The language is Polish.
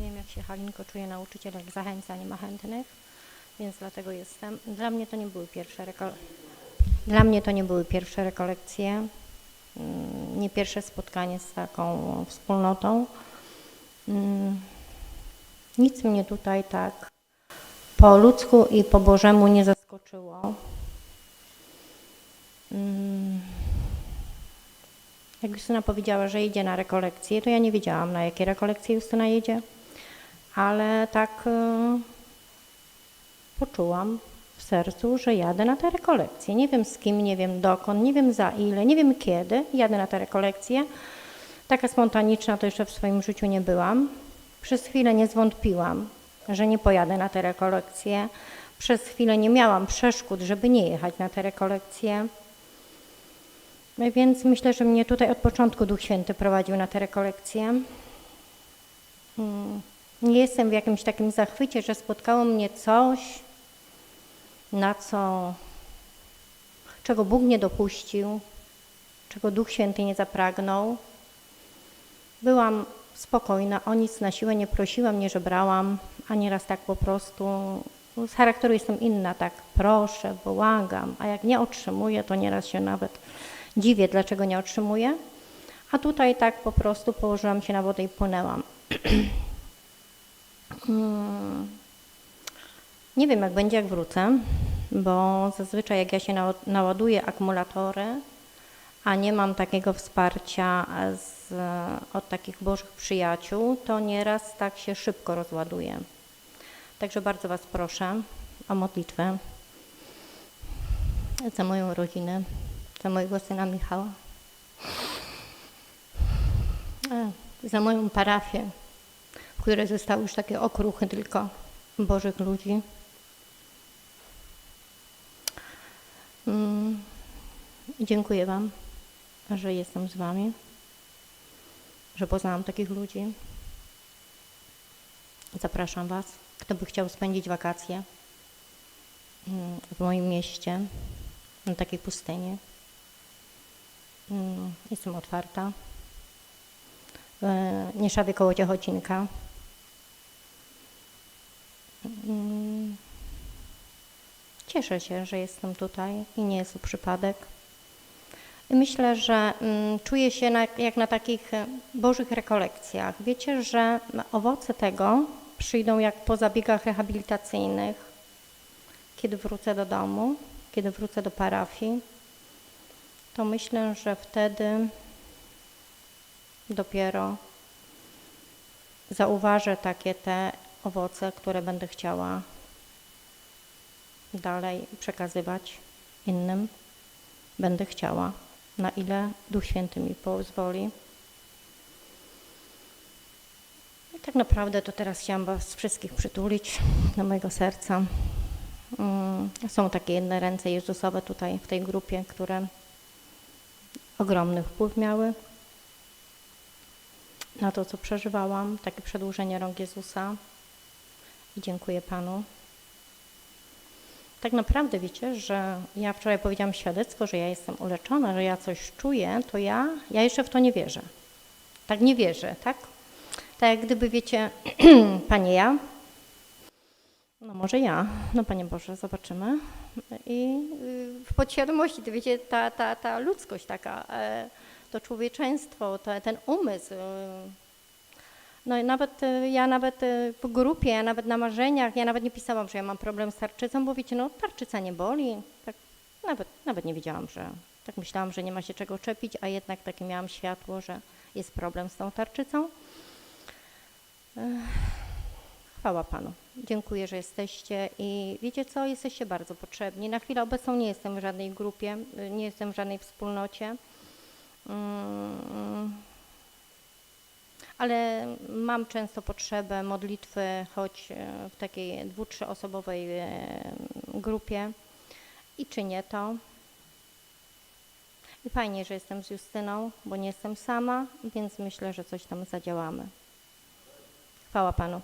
Wiem, jak się Halinko czuje nauczyciel, jak zachęca, nie ma chętnych, więc dlatego jestem. Dla mnie to nie były pierwsze rekolekcje. Dla mnie to nie były pierwsze rekolekcje, mm, nie pierwsze spotkanie z taką wspólnotą. Mm, Nic mnie tutaj tak po ludzku i po Bożemu nie zaskoczyło. Mm, Jak Justyna powiedziała, że idzie na rekolekcje, to ja nie wiedziałam, na jakie rekolekcje Justyna jedzie, ale tak e, poczułam w sercu, że jadę na te rekolekcje. Nie wiem z kim, nie wiem dokąd, nie wiem za ile, nie wiem kiedy. Jadę na te rekolekcje. Taka spontaniczna to jeszcze w swoim życiu nie byłam. Przez chwilę nie zwątpiłam, że nie pojadę na te rekolekcje. Przez chwilę nie miałam przeszkód, żeby nie jechać na te rekolekcje. No Więc myślę, że mnie tutaj od początku Duch Święty prowadził na te rekolekcje. Mm, Nie jestem w jakimś takim zachwycie, że spotkało mnie coś, na co, czego Bóg nie dopuścił, czego Duch Święty nie zapragnął. Byłam spokojna, o nic na siłę nie prosiłam, nie żebrałam, a nieraz tak po prostu z charakteru jestem inna, tak proszę, błagam, a jak nie otrzymuję, to nieraz się nawet dziwię, dlaczego nie otrzymuję. A tutaj tak po prostu położyłam się na wodę i płynęłam. Mm. Nie wiem, jak będzie, jak wrócę, bo zazwyczaj jak ja się nała- naładuję akumulatory, a nie mam takiego wsparcia z, od takich Bożych przyjaciół, to nieraz tak się szybko rozładuje. Także bardzo Was proszę o modlitwę za moją rodzinę, za mojego syna Michała, e, za moją parafię, w której zostały już takie okruchy tylko Bożych ludzi. Mm, Dziękuję Wam, że jestem z Wami, że poznałam takich ludzi. Zapraszam Was, kto by chciał spędzić wakacje mm, w moim mieście, na takiej pustyni. Mm, Jestem otwarta. E, Nieszawie koło Ciechocinka. Mm, Cieszę się, że jestem tutaj i nie jest to przypadek. Myślę, że mm, czuję się jak na takich e, bożych rekolekcjach. Wiecie, że owoce tego przyjdą jak po zabiegach rehabilitacyjnych, kiedy wrócę do domu, kiedy wrócę do parafii. To myślę, że wtedy dopiero zauważę takie te owoce, które będę chciała dalej przekazywać innym. Będę chciała, na ile Duch Święty mi pozwoli. I tak naprawdę to teraz chciałam Was wszystkich przytulić do mojego serca. Mm, Są takie jedne ręce Jezusowe tutaj w tej grupie, które ogromny wpływ miały na to, co przeżywałam, takie przedłużenie rąk Jezusa. I dziękuję Panu. Tak naprawdę wiecie, że ja wczoraj powiedziałam świadectwo, że ja jestem uleczona, że ja coś czuję, to ja, ja jeszcze w to nie wierzę. Tak nie wierzę, tak? Tak jak gdyby wiecie, Panie ja, no może ja, no Panie Boże, zobaczymy. I y, w podświadomości, to wiecie, ta, ta, ta ludzkość taka, e, to człowieczeństwo, to, ten umysł. No i nawet y, ja nawet y, w grupie, ja nawet na marzeniach, ja nawet nie pisałam, że ja mam problem z tarczycą, bo wiecie, no tarczyca nie boli. Tak, nawet, nawet nie wiedziałam, że tak myślałam, że nie ma się czego czepić, a jednak takie miałam światło, że jest problem z tą tarczycą. Chwała Panu. Dziękuję, że jesteście i wiecie co, jesteście bardzo potrzebni. Na chwilę obecną nie jestem w żadnej grupie, y, nie jestem w żadnej wspólnocie. Mm, ale mam często potrzebę modlitwy, choć e, w takiej dwu-, trzyosobowej e, grupie i czynię to. I fajnie, że jestem z Justyną, bo nie jestem sama, więc myślę, że coś tam zadziałamy. Chwała Panu.